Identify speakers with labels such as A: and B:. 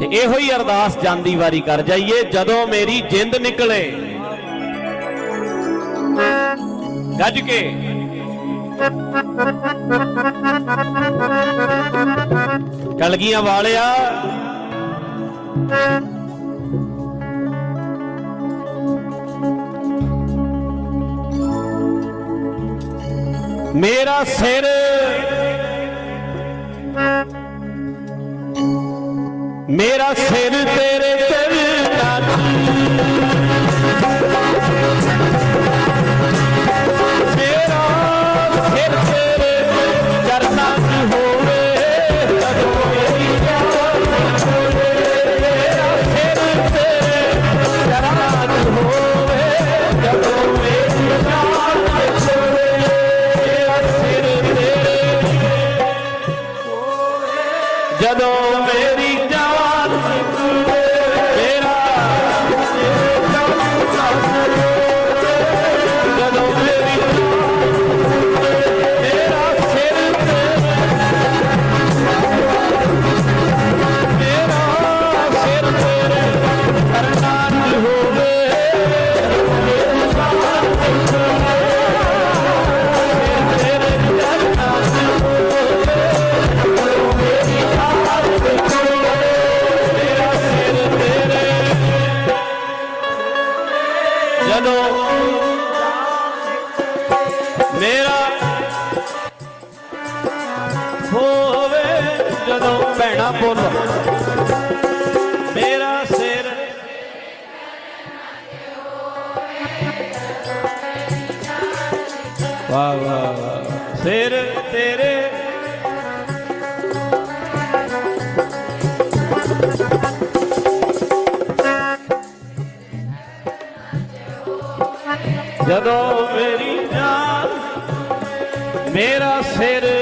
A: ਤੇ ਇਹੋ ਹੀ ਅਰਦਾਸ ਜਾਂਦੀ ਵਾਰੀ ਕਰ ਜਾਈਏ, ਜਦੋਂ ਮੇਰੀ ਜਿੰਦ ਨਿਕਲੇ। ਗੱਜ ਕੇ। ਕਲਗੀਆਂ ਵਾਲਿਆ। ਮੇਰਾ ਸਿਰ ਮੇਰਾ ਸਿਰ ਤੇਰੇ ਤੇ ਭੈਣਾ ਬੋਲੋ। ਮੇਰਾ ਸਿਰ। ਵਾਹ ਵਾਹ। ਸਿਰ ਤੇਰੇ। ਜਦੋਂ ਮੇਰੀ ਜਾਨ ਮੇਰਾ ਸਿਰ